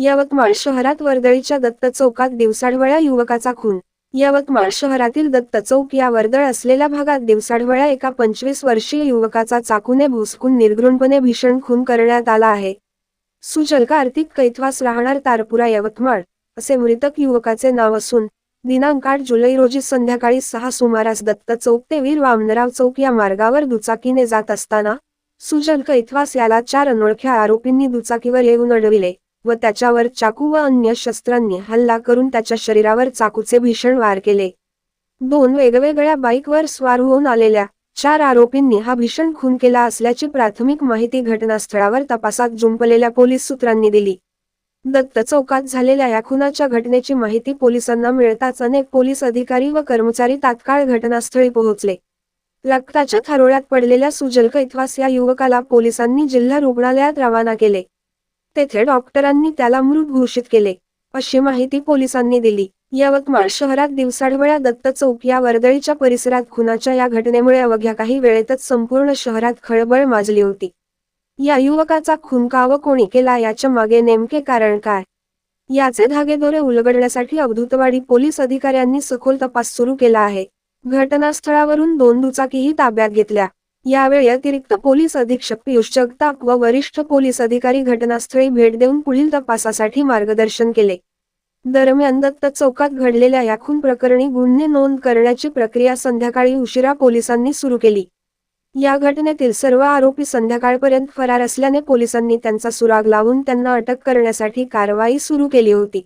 यवतमाळ शहरात वर्दळीच्या दत्त चौकात दिवसाढवळ्या युवकाचा खून. यवतमाळ शहरातील दत्त चौक या वर्दळ असलेल्या भागात दिवसाढवळ्या एका पंचवीस वर्षीय युवकाचा चाकूने भुसकून निर्घृणपणे भीषण खून करण्यात आला आहे. सुजल कार्तिक कैथवास राहणार तारपुरा यवतमाळ असे मृतक युवकाचे नाव असून दिनांक आठ जुलै रोजी संध्याकाळी सहा सुमारास दत्त चौक ते वीर वामनराव चौक या मार्गावर दुचाकीने जात असताना सुजल कैथवास याला चार अनोळख्या आरोपींनी दुचाकीवर येऊन अडविले. व त्याच्यावर चाकू व अन्य शस्त्रांनी हल्ला करून त्याच्या शरीरावर चाकूचे भीषण वार केले. दोन वेगवेगळ्या बाईकवर स्वार होऊन आलेल्या चार आरोपींनी हा भीषण खून केला असल्याची प्राथमिक माहिती घटनास्थळावर तपासात जुंपलेल्या पोलीस सूत्रांनी दिली. दत्त चौकात झालेल्या या खुनाच्या घटनेची माहिती पोलिसांना मिळताच अनेक पोलीस अधिकारी व कर्मचारी तात्काळ घटनास्थळी पोहोचले. रक्ताच्या थारोळ्यात पडलेल्या सुजल कैथवास या युवकाला पोलिसांनी जिल्हा रुग्णालयात रवाना केले. तेथे डॉक्टरांनी त्याला मृत घोषित केले. अशी माहिती पोलिसांनी दिली. यवतमाळ शहरात दिवसाढवळ्या दत्त चौक या वर्दळीच्या परिसरात खुनाच्या या घटनेमुळे अवघ्या काही वेळेतच संपूर्ण शहरात खळबळ माजली होती. या युवकाचा खून व कोणी केला याच्या मागे नेमके कारण काय? याचे धागेदोरे उलगडण्यासाठी अवधूतवाडी पोलीस अधिकाऱ्यांनी सखोल तपास सुरू केला आहे. घटनास्थळावरून दोन दुचाकीही ताब्यात घेतल्या. यावेळी अतिरिक्त पोलीस अधीक्षक पियुष जगताप व वरिष्ठ पोलीस अधिकारी घटनास्थळी भेट देऊन पुढील तपासासाठी मार्गदर्शन केले. दरम्यान दत्त चौकात घडलेल्या या खून प्रकरणी गुन्हे नोंद करण्याची प्रक्रिया संध्याकाळी उशिरा पोलिसांनी सुरू केली. या घटनेतील सर्व आरोपी संध्याकाळपर्यंत फरार असल्याने पोलिसांनी त्यांचा सुराग लावून त्यांना अटक करण्यासाठी कारवाई सुरू केली होती.